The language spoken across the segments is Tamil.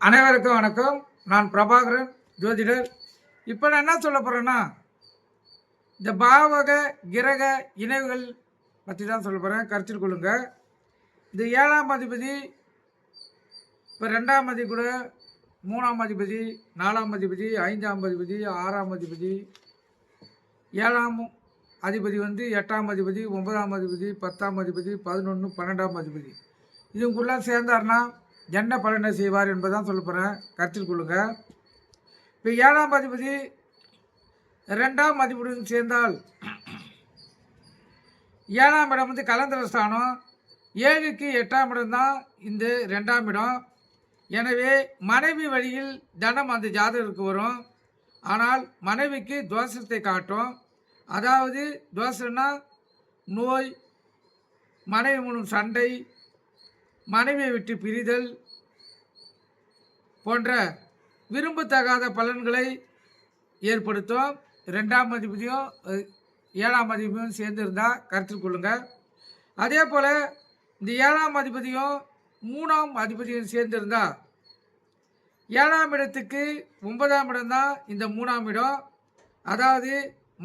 அனைவருக்கும் வணக்கம். நான் பிரபாகரன் ஜோதிடர். இப்போ நான் என்ன சொல்ல போகிறேன்னா இந்த பாவக கிரக இணைவுகள் பற்றி தான் சொல்ல போகிறேன் கருத்தில் கொள்ளுங்க. இந்த ஏழாம் அதிபதி இப்போ ரெண்டாம் அதிபதி கூட மூணாம் அதிபதி நாலாம் அதிபதி ஐந்தாம் அதிபதி ஆறாம் அதிபதி. ஏழாம் அதிபதி வந்து எட்டாம் அதிபதி ஒன்பதாம் அதிபதி பத்தாம் அதிபதி பதினொன்று பன்னெண்டாம் அதிபதி. இதுக்குள்ளே சேர்ந்தார்னா என்ன பலனை செய்வார் என்பதுதான் சொல்ல போகிறேன் கருத்தில் கொள்ளுங்க. இப்போ ஏழாம் அதிபதி ரெண்டாம் அதிபதியுடன் சேர்ந்தால் ஏழாம் இடம் வந்து கலந்தரஸ்தானம் ஏழுக்கு எட்டாம் இடம் தான் இந்த ரெண்டாம் இடம். எனவே மனைவி வழியில் தனம் அந்த ஜாதகருக்கு வரும். ஆனால் மனைவிக்கு தோஷத்தை காட்டும். அதாவது தோஷம்னா நோய் மனைவி மூலம் சண்டை மனைவியை விட்டு பிரிதல் போன்ற விரும்பத்தகாத பலன்களை ஏற்படுத்தும். ரெண்டாம் அதிபதியும் ஏழாம் அதிபதியும் சேர்ந்துருந்தால் கருத்தில் கொள்ளுங்கள் அதே போல் இந்த ஏழாம் அதிபதியும் மூணாம் அதிபதியும் சேர்ந்திருந்தா ஏழாம் இடத்துக்கு ஒன்பதாம் இடம்தான் இந்த மூணாம் இடம். அதாவது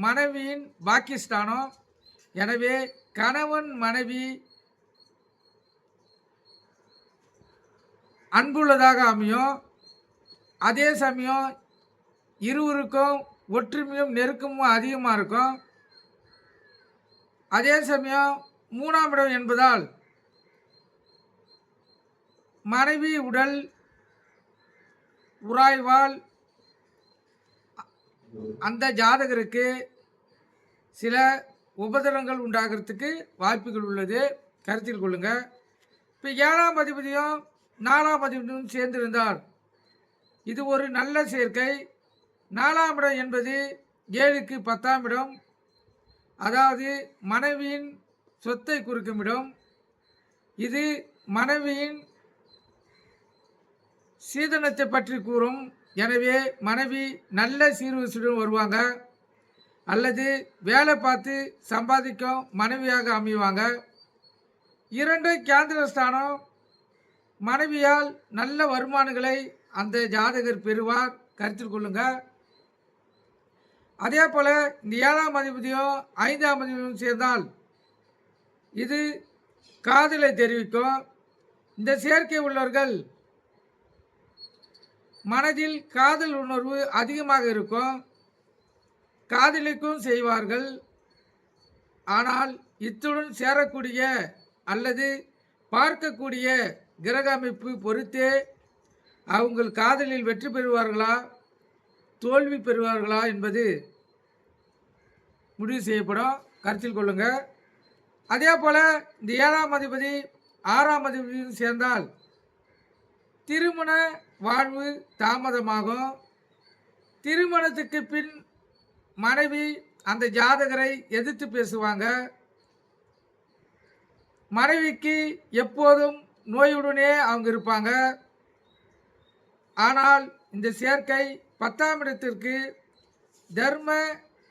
மனைவியின் பாக்கியஸ்தானம். எனவே கணவன் மனைவி அன்புள்ளதாக அமையும். அதே சமயம் இருவருக்கும் ஒற்றுமையும் நெருக்கமும் அதிகமாக இருக்கும். அதே சமயம் மூணாம் இடம் என்பதால் மனைவி உடல் உராய்வால் அந்த ஜாதகருக்கு சில உபதிரங்கள் உண்டாகிறதுக்கு வாய்ப்புகள் உள்ளது. கருத்தில் கொள்ளுங்கள் இப்போ ஏழாம் அதிபதியும் நாலாம் சேர்ந்திருந்தார் இது ஒரு நல்ல சேர்க்கை. நாலாம் இடம் என்பது ஏழுக்கு பத்தாம் இடம். அதாவது மனைவியின் சொத்தை குறிக்கும் இடம். இது மனைவியின் சீதனத்தை பற்றி கூறும். எனவே மனைவி நல்ல சீர்வரிசுடன் வருவாங்க. அல்லது வேலை பார்த்து சம்பாதிக்கும் மனைவியாக அமைவாங்க. இரண்டு கேந்திர ஸ்தானம் மனைவியால் நல்ல வருமானங்களை அந்த ஜாதகர் பெறுவார். கருத்தில் கொள்ளுங்க. அதே போல் இந்த ஏழாம் அதிபதியும் ஐந்தாம் அதிபதியும் சேர்ந்தால் இது காதலை தெரிவிக்கும். இந்த சேர்க்கை உள்ளவர்கள் மனதில் காதல் உணர்வு அதிகமாக இருக்கும். காதலிக்கும் செய்வார்கள். ஆனால் இத்துடன் சேரக்கூடிய அல்லது பார்க்கக்கூடிய கிரக அமைப்பு பொறுத்தே அவங்கள் காதலில் வெற்றி பெறுவார்களா? தோல்வி பெறுவார்களா என்பது முடிவு செய்யப்படும். கருத்தில் கொள்ளுங்கள் அதே போல் இந்த ஏழாம் அதிபதி ஆறாம் அதிபதியும் சேர்ந்தால் திருமண வாழ்வு தாமதமாகும். திருமணத்துக்கு பின் மனைவி அந்த ஜாதகரை எதிர்த்து பேசுவாங்க. மனைவிக்கு எப்போதும் நோயுடனே அவங்க இருப்பாங்க. ஆனால் இந்த சேர்க்கை பத்தாம் இடத்திற்கு தர்ம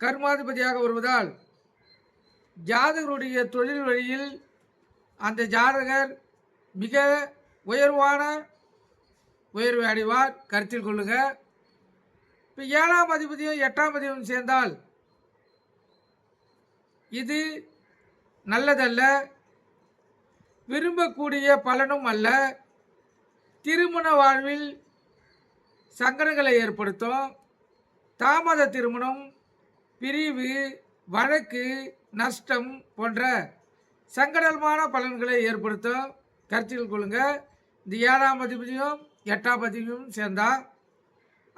கர்மாதிபதியாக வருவதால் ஜாதகருடைய தொழில் வழியில் அந்த ஜாதகர் மிக உயர்வான உயர்வை அடைவார். கருத்தில் கொள்ளுங்க இப்போ ஏழாம் அதிபதியும் எட்டாம் அதிபதியும் சேர்ந்தால் இது நல்லதல்ல. விரும்பக்கூடிய பலனும் அல்ல. திருமண வாழ்வில் சங்கடங்களை ஏற்படுத்தும். தாமத திருமணம் பிரிவு வழக்கு நஷ்டம் போன்ற சங்கடமான பலன்களை ஏற்படுத்தும். கருத்தில் கொள்ளுங்க. இந்த ஏழாம் அதிபதியும் எட்டாம் அதிபதியும் சேர்ந்தால்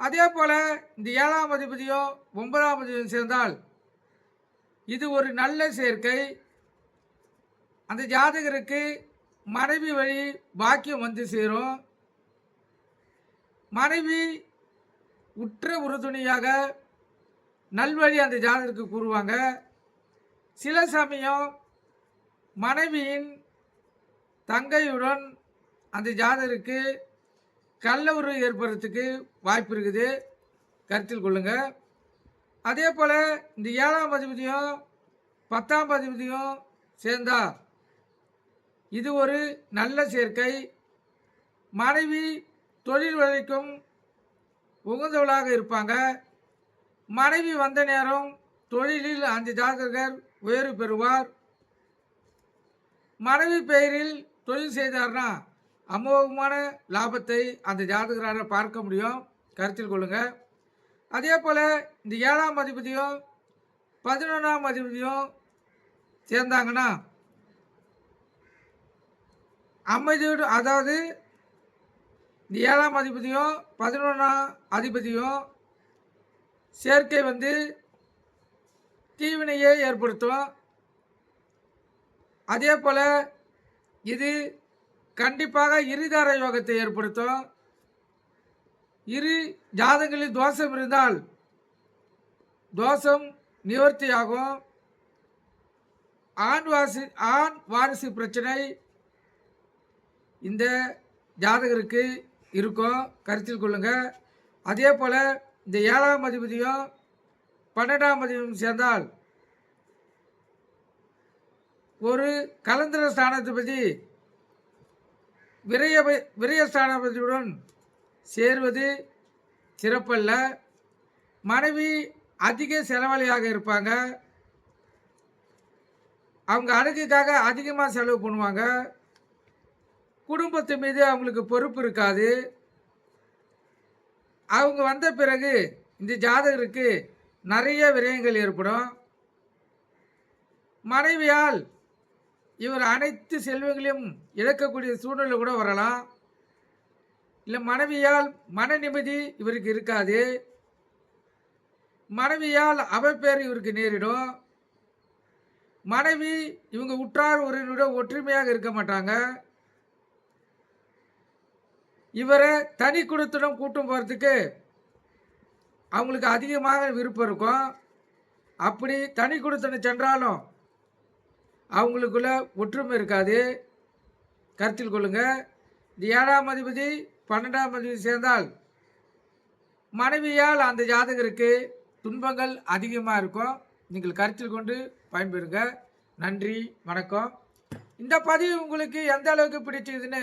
அதே போல் இந்த ஏழாம் அதிபதியும் ஒன்பதாம் அதிபதியும் சேர்ந்தால் இது ஒரு நல்ல சேர்க்கை. அந்த ஜாதகருக்கு மனைவி வழி பாக்கியம் வந்து சேரும். மனைவி உற்ற உறுதுணையாக நல்வழி அந்த ஜாதகருக்கு கூறுவாங்க. சில சமயம் மனைவியின் தங்கையுடன் அந்த ஜாதகருக்கு கள்ள உறவு ஏற்படுறதுக்கு வாய்ப்பு இருக்குது. கருத்தில் கொள்ளுங்க. அதே போல் இந்த ஏழாம் பதிபதியும் பத்தாம் பதிபதியும் சேர்ந்தா இது ஒரு நல்ல சேர்க்கை. மனைவி தொழில் வரைக்கும் உகந்தவளாக இருப்பாங்க. மனைவி வந்த நேரம் தொழிலில் அந்த ஜாதகர் உயர்வு பெறுவார். மனைவி பெயரில் தொழில் செய்தார்னா அமோகமான லாபத்தை அந்த ஜாதகரால் பார்க்க முடியும். கருத்தில் கொள்ளுங்கள் அதே போல் இந்த ஏழாம் அதிபதியும் பதினொன்றாம் அதிபதியும் சேர்ந்தாங்கன்னா அமைதியோடு அதாவது இந்த ஏழாம் அதிபதியும் பதினொன்றாம் அதிபதியும் சேர்க்கை வந்து தீவினையை ஏற்படுத்தும். அதே போல் இது கண்டிப்பாக இருதார யோகத்தை ஏற்படுத்தும். இரு ஜாதங்களில் தோஷம் இருந்தால் தோஷம் நிவர்த்தியாகும். ஆண் வாசி ஆண் வாரிசு பிரச்சனை இந்த ஜாதகருக்கு இருக்கும். கருத்தில் கொள்ளுங்கள் அதே போல் இந்த ஏழாம் அதிபதியும் பன்னெண்டாம் அதிபதியும் சேர்ந்தால் ஒரு கலந்திர ஸ்தானாதிபதி விரய விரய ஸ்தானாதிபதியுடன் சேருவது சிறப்பல்ல. மனைவி அதிக செலவழியாக இருப்பாங்க. அவங்க அழகுக்காக அதிகமாக செலவு பண்ணுவாங்க. குடும்பத்து மீது அவங்களுக்கு பொறுப்பு இருக்காது. அவங்க வந்த பிறகு இந்த ஜாதகருக்கு நிறைய விரயங்கள் ஏற்படும். மனைவியால் இவர் அனைத்து செல்வங்களையும் இழக்கக்கூடிய சூழ்நிலை கூட வரலாம். இல்லை மனைவியால் மன நிம்மதி இவருக்கு இருக்காது. மனைவியால் அவப்பேர் இவருக்கு நேரிடும். மனைவி இவங்க உற்றார் உறவினருடன் ஒற்றுமையாக இருக்க மாட்டாங்க. இவரை தனி குடுத்துடன் கூட்டம் போகிறதுக்கு அவங்களுக்கு அதிகமாக விருப்பம் இருக்கும். அப்படி தனி குடுத்தனம் சென்றாலும் அவங்களுக்குள்ள ஒற்றுமை இருக்காது. கருத்தில் கொள்ளுங்கள் இந்த ஏழாம் அதிபதி பன்னெண்டாம் அதிபதி சேர்ந்தால் மனைவியால் அந்த ஜாதகருக்கு துன்பங்கள் அதிகமாக இருக்கும். நீங்கள் கருத்தில் கொண்டு பயன்பெறுங்க. நன்றி வணக்கம். இந்த பதிவு உங்களுக்கு எந்த அளவுக்கு பிடிச்சதுன்னு